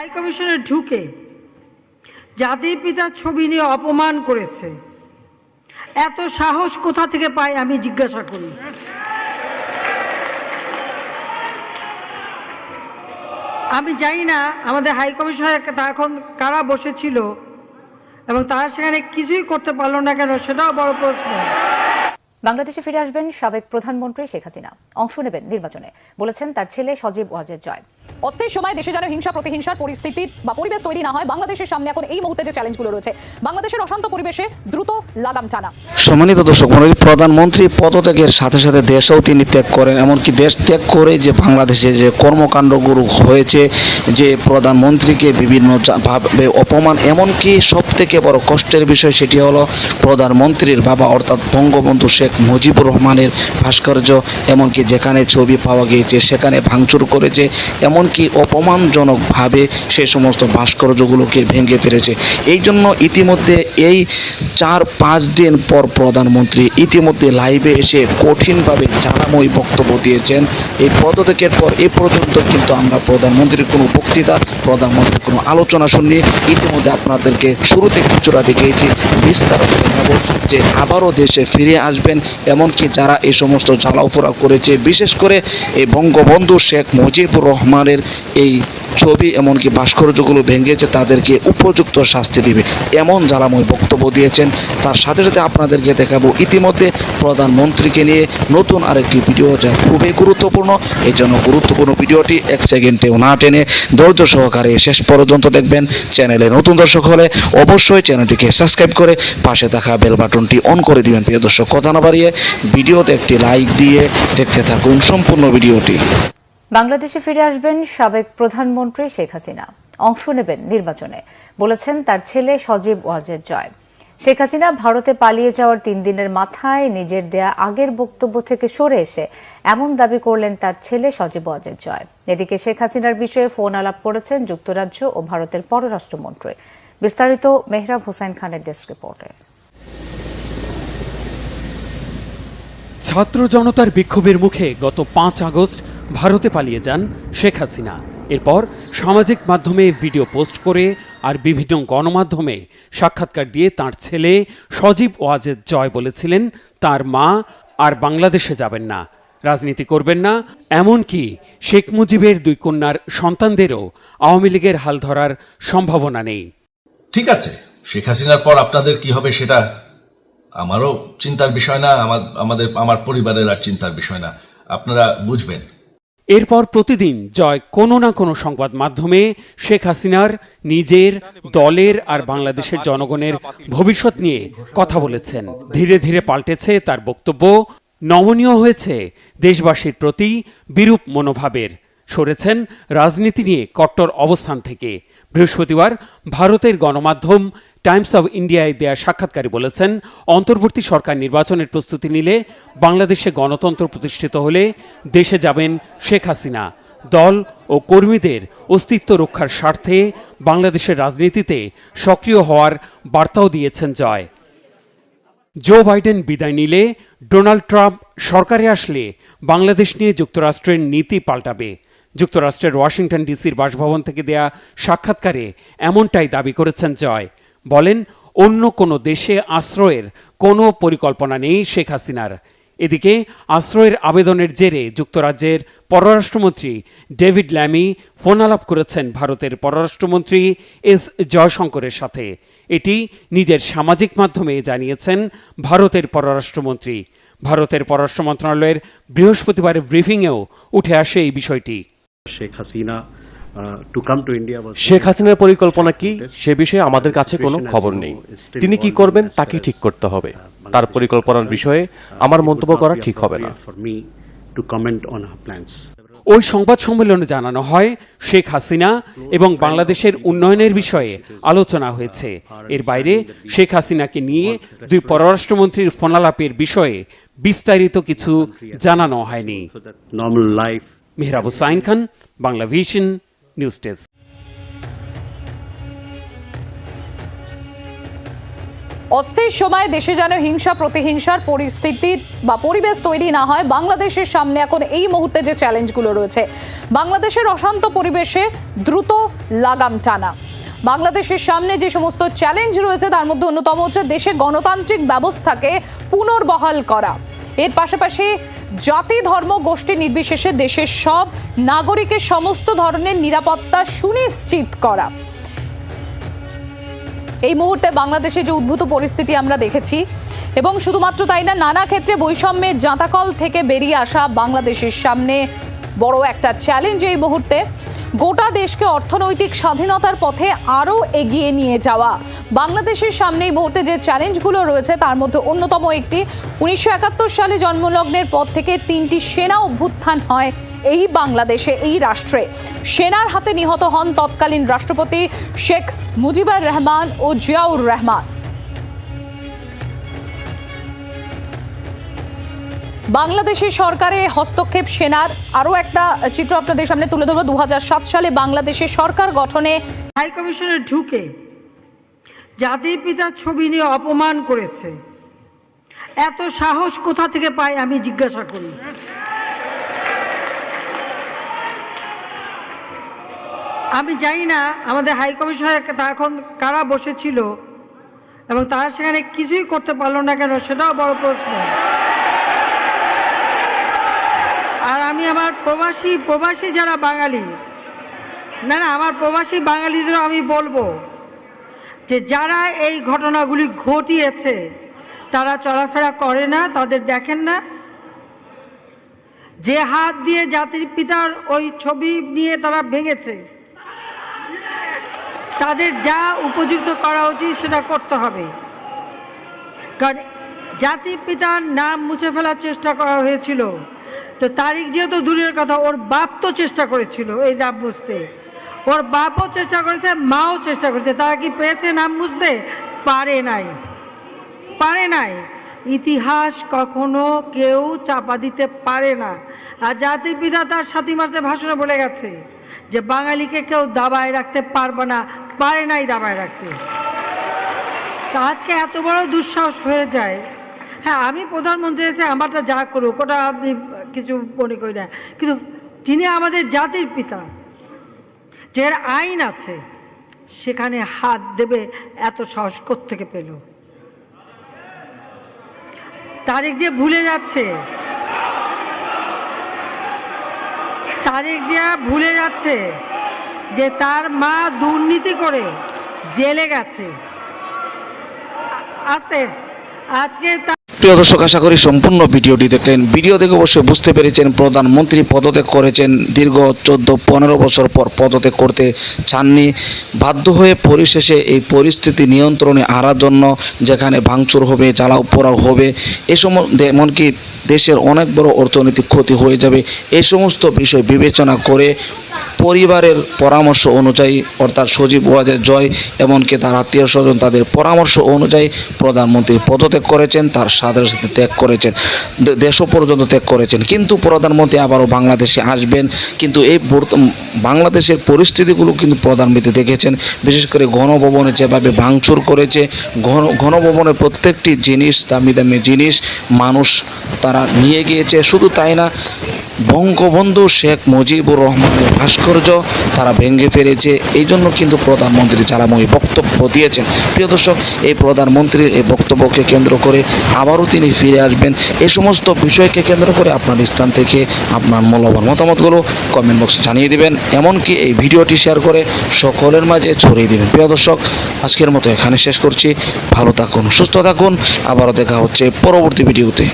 High কমিশনে ঢুকে জাতির পিতার ছবি নিয়ে অপমান করেছে। এত সাহস কোথা থেকে পায় আমি জিজ্ঞাসা করি। আমি জানি না আমাদের হাই কমিশনার এখন কারা বসেছিল এবং তারা সেখানে কিছুই করতে পারল না কেন সেটাও বড় প্রশ্ন। বাংলাদেশে ফিরে আসবেন সাবেক প্রধানমন্ত্রী শেখ হাসিনা। অংশ নেবেন নির্বাচনে। বলেছেন তার ছেলে সজীব ওয়াজের জয়। অস্থির সময় দেশে যেন হিংসা, প্রতিহিংসার পরিস্থিতি বা পরিবেশ তৈরি না হয়, বাংলাদেশের সামনে এখন এই মুহূর্তে যে চ্যালেঞ্জগুলো রয়েছে, বাংলাদেশের অশান্ত পরিবেশে দ্রুত লাগাম টানা। সম্মানিত দর্শক মন্ডলী প্রধানমন্ত্রী পদত্যাগের সাথে সাথে দেশও তিনি ত্যাগ করেন, এমনকি দেশ ত্যাগ করে যে বাংলাদেশে যে কর্মকাণ্ডগুলো হয়েছে, যে প্রধানমন্ত্রীকে বিভিন্ন ভাবে অপমান, এমনকি সব থেকে বড় কষ্টের বিষয় সেটি হলো প্রধানমন্ত্রীর বাবা অর্থাৎ বঙ্গবন্ধু শেখ মুজিবুর রহমানের ভাস্কর্য, এমনকি যেখানে ছবি পাওয়া গিয়েছে, সেখানে ভাঙচুর করেছে এমনকি অপমানজনকভাবে সে সমস্ত ভাস্কর্যগুলোকে ভেঙে ফেলেছে। এই জন্য ইতিমধ্যে এই চার পাঁচ দিন পর প্রধানমন্ত্রী ইতিমধ্যে লাইভে এসে কঠিনভাবে জ্বালাময় বক্তব্য দিয়েছেন। এই পদত্যাগের পর এ পর্যন্ত কিন্তু আমরা প্রধানমন্ত্রীর কোনো বক্তৃতা, প্রধানমন্ত্রীর কোনো আলোচনা শুনিয়ে ইতিমধ্যে আপনাদেরকে শুরু থেকে কিছুটা দেখিয়েছি, বিস্তারিত যে আবারও দেশে ফিরে আসবেন, এমনকি যারা এই সমস্ত জ্বালাওপোড়া করেছে, বিশেষ করে এই বঙ্গবন্ধু শেখ মুজিবুর রহমানের এই ছবি, এমনকি ভাস্কর্যগুলো ভেঙেছে, তাদেরকে উপযুক্ত শাস্তি দিবে। এমন জ্বালাময় বক্তব্য দিয়েছেন। তার সাথে সাথে আপনাদেরকে দেখাবো ইতিমধ্যে প্রধানমন্ত্রীকে নিয়ে নতুন আরেকটি ভিডিও যা খুবই গুরুত্বপূর্ণ। এই জন্য গুরুত্বপূর্ণ ভিডিওটি এক সেকেন্ডেও না টেনে ধৈর্য সহকারে শেষ পর্যন্ত দেখবেন। চ্যানেলে নতুন দর্শক হলে অবশ্যই চ্যানেলটিকে সাবস্ক্রাইব করে পাশে থাকা বেল বাটনটি অন করে দিবেন, প্রিয় দর্শক। কথা না বাড়িয়ে ভিডিওতে একটি লাইক দিয়ে দেখতে থাকুন সম্পূর্ণ ভিডিওটি। বাংলাদেশে ফিরে আসবেন সাবেক প্রধানমন্ত্রী শেখ হাসিনা। অংশ নেবেন নির্বাচনে। বলেছেন তার ছেলে সজীব ওয়াজের জয়। শেখ হাসিনা ভারতে পালিয়ে যাওয়ার তিন দিনের মাথায় নিজের দেয়া আগের বক্তব্য থেকে সরে এসে এমন দাবি করলেন তার ছেলে সজীব ওয়াজের জয়। এদিকে শেখ হাসিনার বিষয়ে ফোন আলাপ করেছেন যুক্তরাজ্য ও ভারতের পররাষ্ট্রমন্ত্রী। বিস্তারিত মেহরাব হোসেন খানের ডেস্ক রিপোর্টে। ছাত্র জনতার বিক্ষোভের মুখে গত পাঁচ আগস্ট ভারতে পালিয়ে যান শেখ হাসিনা। এরপর সামাজিক মাধ্যমে ভিডিও পোস্ট করে আর বিভিন্ন গণমাধ্যমে সাক্ষাৎকার দিয়ে তার ছেলে সজীব ওয়াজেদ জয় বলেছিলেন, তার মা আর বাংলাদেশে যাবেন না। রাজনীতি করবেন না। এমনকি শেখ মুজিবের দুই কন্যার সন্তানদেরও আওয়ামী লীগের হাল ধরার সম্ভাবনা নেই। ঠিক আছে, শেখ হাসিনার পর আপনাদের কি হবে সেটা আমারও চিন্তার বিষয় না, আমার, আমাদের, আমার পরিবারের আর চিন্তার বিষয় না। আপনারা বুঝবেন। এরপর প্রতিদিন জয় কোনো না কোনো সংবাদ মাধ্যমে শেখ হাসিনার নিজের দলের আর বাংলাদেশের জনগণের ভবিষ্যৎ নিয়ে কথা বলেছেন। ধীরে ধীরে পাল্টেছে তার বক্তব্য। নমনীয় হয়েছে দেশবাসীর প্রতি বিরূপ মনোভাবের। সরেছেন রাজনীতি নিয়ে কট্টর অবস্থান থেকে। বৃহস্পতিবার ভারতের গণমাধ্যম টাইমস অব ইন্ডিয়ায় দেয়া সাক্ষাৎকারে বলেছেন, অন্তর্বর্তী সরকার নির্বাচনের প্রস্তুতি নিলে বাংলাদেশে গণতন্ত্র প্রতিষ্ঠিত হলে দেশে যাবেন শেখ হাসিনা। দল ও কর্মীদের অস্তিত্ব রক্ষার স্বার্থে বাংলাদেশের রাজনীতিতে সক্রিয় হওয়ার বার্তাও দিয়েছেন জয়। জো বাইডেন বিদায় নিলে ডোনাল্ড ট্রাম্প সরকারে আসলে বাংলাদেশ নিয়ে যুক্তরাষ্ট্রের নীতি পাল্টাবে। যুক্তরাষ্ট্রের ওয়াশিংটন ডিসির বাসভবন থেকে দেয়া সাক্ষাৎকারে এমনটাই দাবি করেছেন জয়। বলেন, অন্য কোনো দেশে আশ্রয়ের কোনো পরিকল্পনা নেই শেখ হাসিনার। এদিকে, আশ্রয়ের আবেদনের জেরে যুক্তরাজ্যের পররাষ্ট্রমন্ত্রী ডেভিড ল্যামি ফোন আলাপ করেছেন ভারতের পররাষ্ট্রমন্ত্রী এস জয়শঙ্করের সাথে। এটি নিজের সামাজিক মাধ্যমে জানিয়েছেন ভারতের পররাষ্ট্রমন্ত্রী। ভারতের পররাষ্ট্র মন্ত্রণালয়ের বৃহস্পতিবারের ব্রিফিংয়েও উঠে আসে এই বিষয়টি। Sheikh Hasina to come to India Sheikh হাসিনার পরিকল্পনা কি? সে বিষয়ে আমাদের কাছে কোনো খবর নেই। তিনি কি করবেন? তাকে ঠিক করতে হবে। তার পরিকল্পনার বিষয়ে আমার মন্তব্য করা ঠিক হবে না। মি টু কমেন্ট অন ওই সংবাদ সম্মেলনে জানানো হয় শেখ হাসিনা এবং বাংলাদেশের উন্নয়নের বিষয়ে আলোচনা হয়েছে। এর বাইরে শেখ হাসিনাকে নিয়ে দুই পররাষ্ট্রমন্ত্রীর ফোনালাপের বিষয়ে বিস্তারিত কিছু জানানো হয়নি। Mehrab Hussain Khan, Bangla vision, news desk. অস্থির সময় দেশে যেন হিংসা, প্রতিহিংসার পরিস্থিতি বা পরিবেশ তৈরি না হয়, বাংলাদেশের সামনে এখন এই মুহূর্তে যে চ্যালেঞ্জগুলো রয়েছে, বাংলাদেশের অশান্ত পরিবেশে দ্রুত লাগাম টানা। বাংলাদেশের সামনে যে সমস্ত চ্যালেঞ্জ রয়েছে, তার মধ্যে অন্যতম হচ্ছে দেশে গণতান্ত্রিক ব্যবস্থাকে পুনর্বহাল করা। এর পাশাপাশি জাতি, ধর্ম, গোষ্ঠী নির্বিশেষে দেশের সব নাগরিকের সমস্ত ধরনের নিরাপত্তা সুনিশ্চিত করা। এই মুহূর্তে বাংলাদেশে যে উদ্ভূত পরিস্থিতি আমরা দেখেছি, এবং শুধুমাত্র তাই না, নানা ক্ষেত্রে বৈষম্যের জাঁতাকল থেকে বেরিয়ে আসা বাংলাদেশের সামনে বড় একটা চ্যালেঞ্জ এই মুহূর্তে। গোটা দেশকে অর্থনৈতিক স্বাধীনতার পথে আরও এগিয়ে নিয়ে যাওয়া। বাংলাদেশের সামনে এই মুহূর্তে যে চ্যালেঞ্জগুলো রয়েছে, তার মধ্যে অন্যতম একটি। উনিশশো একাত্তর সালে জন্মলগ্নের পর থেকে তিনটি সেনা অভ্যুত্থান হয় এই বাংলাদেশে, এই রাষ্ট্রে। সেনার হাতে নিহত হন তৎকালীন রাষ্ট্রপতি শেখ মুজিবুর রহমান ও জিয়াউর রহমান। বাংলাদেশের সরকারে হস্তক্ষেপ সেনার আরও একটা চিত্র আপনাদের সামনে তুলে ধরবো। দু হাজার সাত সালে বাংলাদেশের সরকার গঠনে হাই কমিশনে ঢুকে জাতির পিতার ছবি নিয়ে অপমান করেছে। এত সাহস কোথা থেকে পায় আমি জিজ্ঞাসা করি। আমি জানি না আমাদের হাই কমিশনে এখন কারা বসেছিল এবং তারা সেখানে কিছুই করতে পারল না কেন সেটাও বড় প্রশ্ন আর আমি আমার প্রবাসী প্রবাসী যারা বাঙালি, না না, আমার প্রবাসী বাঙালিদেরও আমি বলব যে যারা এই ঘটনাগুলি ঘটিয়েছে, তারা চলাফেরা করে না, তাদের দেখেন না। যে হাত দিয়ে জাতির পিতার ওই ছবি নিয়ে তারা ভেঙেছে, তাদের যা উপযুক্ত করা উচিত সেটা করতে হবে। কারণ জাতির পিতার নাম মুছে ফেলার চেষ্টা করা হয়েছিল। তো তারিখ যেহেতু দূরের কথা, ওর বাপ তো চেষ্টা করেছিল, এই নাম বুঝতে ওর বাপও চেষ্টা করেছে, মাও চেষ্টা করেছে, তারা কি পেয়েছে নাম বুঝতে? পারে নাই। পারে নাই। ইতিহাস কখনো কেউ চাপা দিতে পারে না। আর জাতির পিতা তার সাথী মাসে ভাষণে বলে গেছে যে, বাঙালিকে কেউ দাবায় রাখতে পারবে না, পারে নাই দাবায় রাখতে। তা আজকে এত বড় দুঃসাহস হয়ে যায়। হ্যাঁ আমি প্রধানমন্ত্রী এসে আমারটা যা করুক, ওটা আমি কিছু মনে করি না। কিন্তু তিনি আমাদের জাতির পিতা যে আইন আছে, সেখানে হাত দেবে এত সাহস থেকে পেল? তারেক যে ভুলে যাচ্ছে তারেক যে ভুলে যাচ্ছে, যে তার মা দুর্নীতি করে জেলে গেছে। আস্তে, আজকে তা প্রিয় দর্শক, আশা করি সম্পূর্ণ ভিডিওটি দেখলেন। ভিডিও দেখে অবশ্যই বুঝতে পেরেছেন, প্রধানমন্ত্রী পদত্যাগ করেছেন, দীর্ঘ চোদ্দ, পনেরো বছর পর পদত্যাগ করতে চাননি। বাধ্য হয়ে পরিশেষে এই পরিস্থিতি নিয়ন্ত্রণে আনার জন্য যেখানে ভাঙচুর হবে, জ্বালাও পোড়াও হবে, এ সময় এমনকি দেশের অনেক বড় অর্থনৈতিক ক্ষতি হয়ে যাবে এই সমস্ত বিষয় বিবেচনা করে পরিবারের পরামর্শ অনুযায়ী, অর্থাৎ সজীব ওয়াজের জয়, এমনকি তার আত্মীয় স্বজন তাদের পরামর্শ অনুযায়ী প্রধানমন্ত্রী পদত্যাগ করেছেন, তার সাথে ত্যাগ করেছেন দেশও পর্যন্ত ত্যাগ করেছেন। কিন্তু প্রধানমন্ত্রী আবারও বাংলাদেশে আসবেন। কিন্তু এই বাংলাদেশের পরিস্থিতিগুলো কিন্তু প্রধানমন্ত্রী দেখেছেন। বিশেষ করে গণভবনে যেভাবে ভাঙচুর করেছে ঘন গণভবনের প্রত্যেকটি জিনিস, দামি দামি জিনিস মানুষ তারা নিয়ে গিয়েছে। শুধু তাই না, বঙ্গবন্ধু শেখ মুজিবুর রহমানের ভাস্কর্য তারা ভেঙে ফেলেছে। এই জন্য কিন্তু প্রধানমন্ত্রী জ্বালাময়ী বক্তব্য দিয়েছেন। প্রিয় দর্শক, এই প্রধানমন্ত্রীর এই বক্তব্যকে কেন্দ্র করে আবারও তিনি ফিরে আসবেন। এ সমস্ত বিষয়কে কেন্দ্র করে আপনার স্থান থেকে আপনার মূল্যবান মতামতগুলো কমেন্ট বক্সে জানিয়ে দেবেন। এমনকি এই ভিডিওটি শেয়ার করে সকলের মাঝে ছড়িয়ে দেবেন। প্রিয় দর্শক, আজকের মতো এখানে শেষ করছি। ভালো থাকুন, সুস্থ থাকুন। আবারও দেখা হচ্ছে পরবর্তী ভিডিওতে।